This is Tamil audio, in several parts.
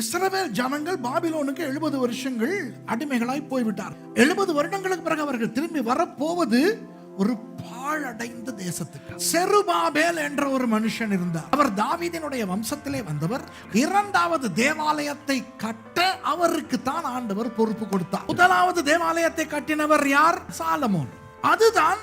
இஸ்ரவேல் ஜனங்கள் பாபிலோனுக்கு எழுபது வருஷங்கள் அடிமைகளாய் போய்விட்டார். எழுபது வருடங்களுக்கு பிறகு அவர்கள் திரும்பி வரப்போவது ஒரு பாழடைந்த தேசத்துக்கு. செருபாபேல் என்ற ஒரு மனுஷன் இருந்தார். அவர் தாவீதினுடைய வம்சத்திலே வந்தவர். இரண்டாவது தேவாலயத்தை கட்ட அவருக்கு தான் ஆண்டவர் பொறுப்பு கொடுத்தார். முதலாவது தேவாலயத்தை கட்டினவர் யார்? சாலமோன். அதுதான்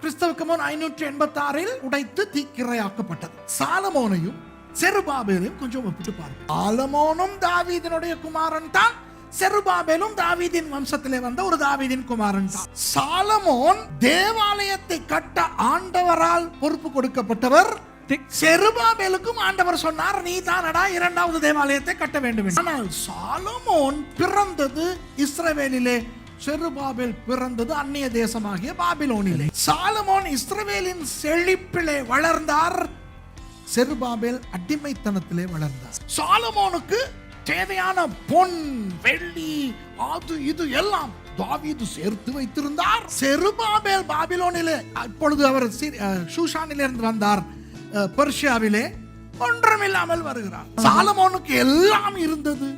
கிறிஸ்தவுக்கு முன் ஐநூற்றி எண்பத்தி ஆறில் உடைத்து தீக்கிரையாக்கப்பட்டது. சாலமோனையும் செருபாபேலையும் கொஞ்சம் ஒப்பிட்டு பாருங்க ஆலமோனும் தாவீதினுடைய குமாரன் தான். செருபாபேலும் தாவீதின் வம்சத்திலே வந்த ஒரு தாவீதின் குமாரன் தான். சாலமோன் தேவாலயத்தை கட்ட ஆண்டவரால் பொறுப்பு கொடுக்கப்பட்டவர். செருபாபேலுக்கும் ஆண்டவர் சொன்னார் நீ தானடா இரண்டாவது தேவாலயத்தை கட்ட வேண்டும். என்று." ஆனால் சாலமோன் பிறந்தது இஸ்ரவேலிலே. செருபாபேல் பிறந்தது அந்நிய தேசமாகிய பாபிலோனிலே. சாலமோன் இஸ்ரவேலின் செழிப்பிலே வளர்ந்தார். செருபாபேல் அடிமைத்தனத்திலே வளர்ந்தார். சாலமோனுக்கு தேவையான பொன் வெள்ளி அது இது எல்லாம் தாவீது சேர்த்து வைத்திருந்தார். செருபாபேல் பாபிலோனிலே அப்பொழுது அவர் ஷூஷானிலே இருந்து வந்தார் பெர்ஷியாவிலே. ஒன்றுமில்லாமல் வருகிறார். சாலமோனுக்கு எல்லாம் இருந்தது.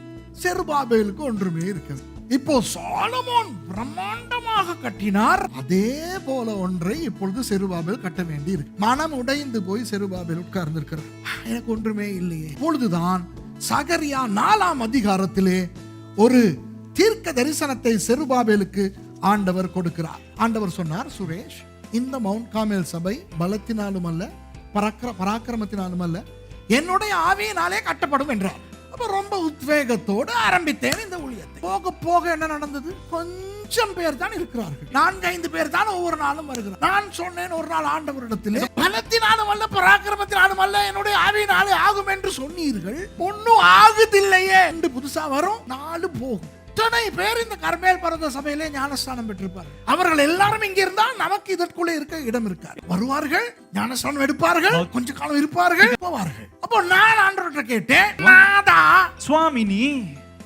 செருபாபேலுக்கு ஒன்றுமே இருக்கிறது இப்போ சாலமோன் பிரம்மாண்டமாக கட்டினார். அதே போல ஒன்றை இப்பொழுது செருபாபேல் கட்ட வேண்டி இருக்கு மனம் உடைந்து போய் செருபாபேல் உட்கார்ந்திருக்கிறார். எனக்கு ஒன்றுமே இல்லையே. இப்பொழுதுதான் சகரியா நாலாம் அதிகாரத்திலே ஒரு தீர்க்க தரிசனத்தை செருபாபேலுக்கு ஆண்டவர் கொடுக்கிறார். ஆண்டவர் சொன்னார் சுரேஷ் இந்த மவுண்ட் காமேல் சபை பலத்தினாலும் அல்ல பராக்கிர பராக்கிரமத்தினாலும் அல்ல என்னுடைய ஆவியினாலே கட்டப்படும் என்றார். அப்ப ரொம்ப உத்வேகத்தோடு ஆரம்பித்தேன் இந்த போக போக என்ன நடந்தது? கொஞ்சம் பேர் தான் இருக்கிறார்கள். நான்கு ஐந்து பேர் தான் ஒவ்வொரு நாளும் வருகிறார். நான் சொன்னேன் ஒரு நாள் ஆண்டவரிடத்தில் பலத்தினாலும் அல்ல பராக்கிரமத்தினாலும் அல்ல என்னுடைய ஆவியினாலே ஆகும் என்று சொன்னீர்கள். ஒன்னும் ஆகுதில்லையே. என்று புதுசா வரும் நாலு போகும். இத்தனை பேர் இந்த கர்மேல் பரத சபையிலே ஞானஸ்தானம் பெற்றிருப்பார் அவர்கள் எல்லாரும் இங்க இருந்தால் நமக்கு இதற்குள்ளே இருக்க இடம் இருக்கார் வருவார்கள் ஞானஸ்தானம் எடுப்பார்கள் கொஞ்ச காலம் இருப்பார்கள் போவார்கள். அப்போ நான் ஆண்டவர்கிட்ட கேட்டேன் நாதா சுவாமினி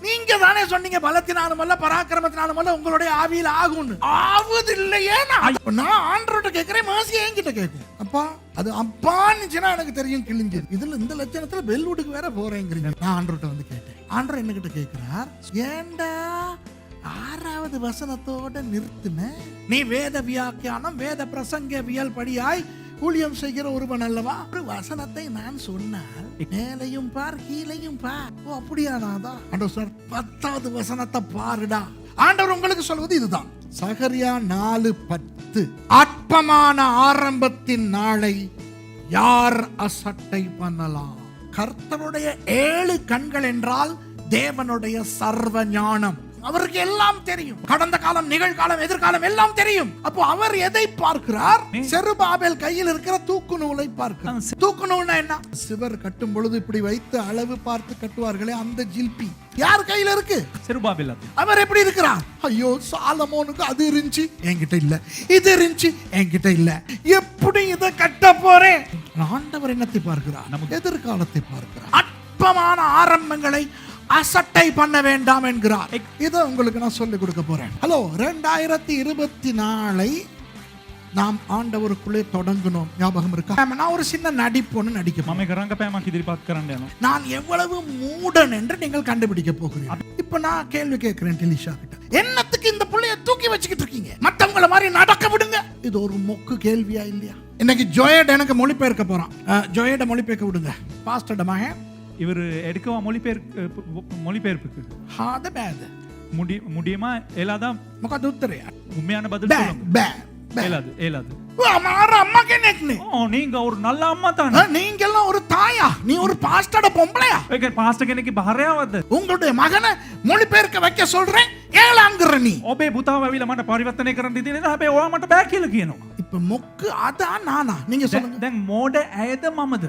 நீங்க தானே சொன்னீங்க பலத்தினாலும் அல்ல பராக்கிரமத்தினாலும் அல்ல உங்களுடைய ஆவியில் ஆகும்னு. ஆவதில்லையே நான். நான் ஆண்டவர்கிட்ட கேட்கிறேன் மாசி என்கிட்ட கேட்கும். அப்பா. அது அப்பான்னுச்சுன்னா எனக்கு தெரியும் கிழிஞ்சது. இதுல இந்த லட்சணத்துல பெல்வுட்டுக்கு வேற போறேங்கிறீங்க. நான் ஆண்டவர்கிட்ட வந்து கேட்டேன். ஆண்டவர் என்னகிட்ட கேட்கிறார் ஏண்டா ஆறாவது வசனத்தோட நிறுத்தின? நீ வேத வியாக்கியானம் வேத பிரசங்கவியல் படியாய் ஊழியம் செய்கிற ஒருவன் அல்லவா? ஒரு வசனத்தை நான் சொன்னால் மேலையும் பார் கீழையும் பார். ஓ அப்படியா நாதா ஆண்டவர் சொன்னார் பத்தாவது வசனத்தை பாருடா. ஆண்டவர் உங்களுக்கு சொல்வது இதுதான். சகரியா நாலு பத்து. அற்பமான ஆரம்பத்தின் நாளை யார் அசட்டை பண்ணலாம்? கர்த்தருடைய ஏழு கண்கள் என்றால் தேவனுடைய சர்வ ஞானம் அவருக்கு எல்லாம் தெரியும். கடந்த காலம் நிகழ்காலம் எதிர்காலம் எல்லாம் தெரியும். அப்போ அவர் எதை பார்க்கிறார்? செருபாபேல் கையில் இருக்கிற தூக்கு நூலை பார்க்கிறார். தூக்கு நூல்னா என்ன? சிவர் கட்டும் பொழுது இப்படி வைத்து அளவு பார்த்து கட்டுவார்களே அந்த ஜில்பி. யார் கையில இருக்கு? செருபாபேல் அவர் எப்படி இருக்கிறார்? ஐயோ சாலமோனுக்கு அது இருந்துச்சு. என்கிட்ட இல்ல. இது இருந்துச்சு. என்கிட்ட இல்ல. எப்படி இதை கட்ட போறேன்? ஆண்டவர் என்னத்தை பார்க்கிறார்? எதிர்காலத்தை பார்க்கிறார். அற்பமான ஆரம்பங்களை அசட்டை பண்ண வேண்டாம் என்கிறார். இதை உங்களுக்கு நான் சொல்லிக் கொடுக்க போறேன். ஹலோ ரெண்டாயிரத்தி இருபத்தி நாளை நாம் ఆండవరుకులే தொடங்கணும் ஞாபகம் இருக்கா? நான் ஒரு சின்ன நடிப்புன்னு நடிக்க மமை கரங்க பேமாக்கு எதிர்பார்க்கிறேன் நான் எவ்வளவு மூடன் என்று நீங்கள் கண்டுபிடிக்க போகிறீர்கள். இப்போ நான் கேள்வி கேட்கிறேன் டெலிஷா கிட்ட. என்னத்துக்கு இந்த புள்ளைய தூக்கி வச்சுக்கிட்டு இருக்கீங்க? மற்றவங்கள மாதிரி நடக்க விடுங்க. இது ஒரு மொக்கு கேள்வியா இல்லையா? இன்னைக்கு ஜோயட் எனக்கு மொழிபெயர்க்க போறான். ஜோயட மொழிபெயர்க்க விடுங்க. பாஸ்டர் மகன் ඉවර එඩිකවා මොලිපෙර් මොලිපෙර්පක ஹாத பேத මුඩි මුඩියම එලාදා මොකද උත්තරය උම්මයන බදල් பே பே பே ඒලාද ඒලාද மாற அம்மா කෙනෙක්නේ ඕ නී ගවරු නල්ල අම්මතාන அஹ், நீங்க எல்லாம் ஒரு தாயா நீ ஒரு பாஸ்டர்ட பொம்பளையா එක පාස්ට කෙනෙකි භාරයාවද உங்களுடைய மகனை மொழிபெயர்க்க வைக்க சொல்றேன் ஏழாங்கிற நீ ඔබේ පුතාවවිල මට පරිවත්තනය කරන්න දින හැබේ ඕමට බෑ කියල කියනවා இப்ப மொக்கு அதான் நானா நீங்க சொல்லுங்க දැන් මෝඩ ඇයද මමද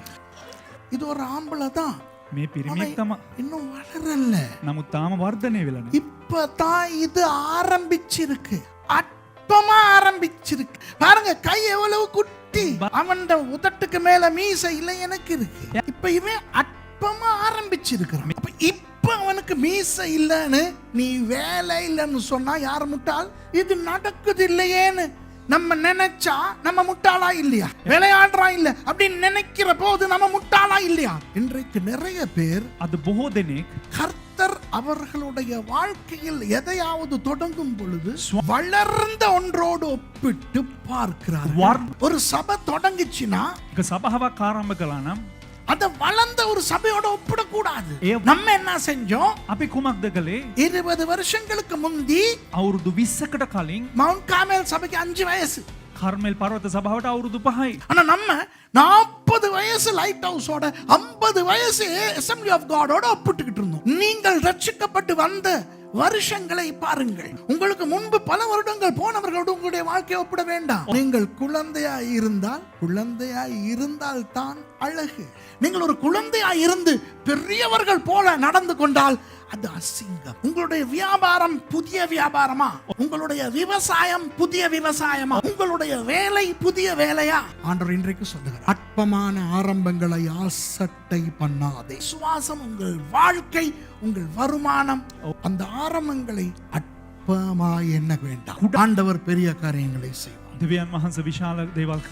இது ஒரு ஆம்பளை தான் මේ පිරිමික් තම இன்னும் வளரல නමුත් තාම වර්ධනය වෙලන இப்பதான் இது ஆரம்பிச்சிருக்கு அற்பமா ஆரம்பிச்சிருக்கு பாருங்க கை எவ்வளவு குட்டி அவன் உதட்டுக்கு மேல மீசை இல்லை எனக்கு இருக்கு இப்ப இவன் அற்பமா ஆரம்பிச்சிருக்கிறான் அப்ப இப்ப அவனுக்கு மீசை இல்லைன்னு நீ வேலை இல்லைன்னு சொன்னா யார் முட்டாள் இது நடக்குது இல்லையேன்னு நம்ம நினைச்சா நம்ம முட்டாளா இல்லையா? விளையாடுறா இல்ல. அப்படின்னு நினைக்கிற போது நம்ம முட்டாளா இல்லையா? இன்றைக்கு நிறைய பேர் அது போதனிக் கர்த்தர் அவர்களுடைய வாழ்க்கையில் எதையாவது தொடங்கும் பொழுது வளர்ந்த ஒன்றோடு ஒப்பிட்டு பார்க்கிறார் ஒரு சபை தொடங்குச்சுன்னா சபகவா காரம்பகலான அத வளர்ந்த ஒரு சபையோட ஒப்பிடக்கூடாது ஏ- நம்ம என்ன செஞ்சோம் අපි කුමක්ද කළේ இருபது வருஷங்களுக்கு முந்தி අවුරුදු විස්සකට කලින් மவுண்ட் காமேல் சபைக்கு அஞ்சு வயசு කර්මල් පර්වත සභාවට අවුරුදු පහයි. ஆனா நம்ம நாற்பது வயசு லைட் ஹவுஸோட ஐம்பது வயசு அசம்பிளி ஆஃப் காடோட ஒப்பிட்டுக்கிட்டு இருந்தோம் நீங்கள் ரட்சிக்கப்பட்டு வந்த வருஷங்களை பாருங்கள் உங்களுக்கு முன்பு பல வருடங்கள் போனவர்களோடு உங்களுடைய வாழ்க்கையை ஒப்பிட வேண்டாம் நீங்கள் குழந்தையாய் இருந்தால் குழந்தையாய் இருந்தால் தான் அழகு. நீங்கள் ஒரு குழந்தையா இருந்து பெரியவர்கள் போல நடந்து கொண்டால் அது அசிங்கம். உங்களுடைய வியாபாரம் புதிய வியாபாரமா? உங்களுடைய விவசாயம் புதிய விவசாயமா? உங்களுடைய வேலை புதிய வேலையா? ஆண்டவர் இன்றைக்கு சொல்லுகிறார் அற்பமான ஆரம்பங்களை ஆசட்டை பண்ணாதே. சுவாசம் உங்கள் வாழ்க்கை உங்கள் வருமானம் அந்த ஆரம்பங்களை அற்பமாய் என்ன வேண்டாம். ஆண்டவர் பெரிய காரியங்களை செய்வார். திவ்யான் மகன் விஷால தேவால்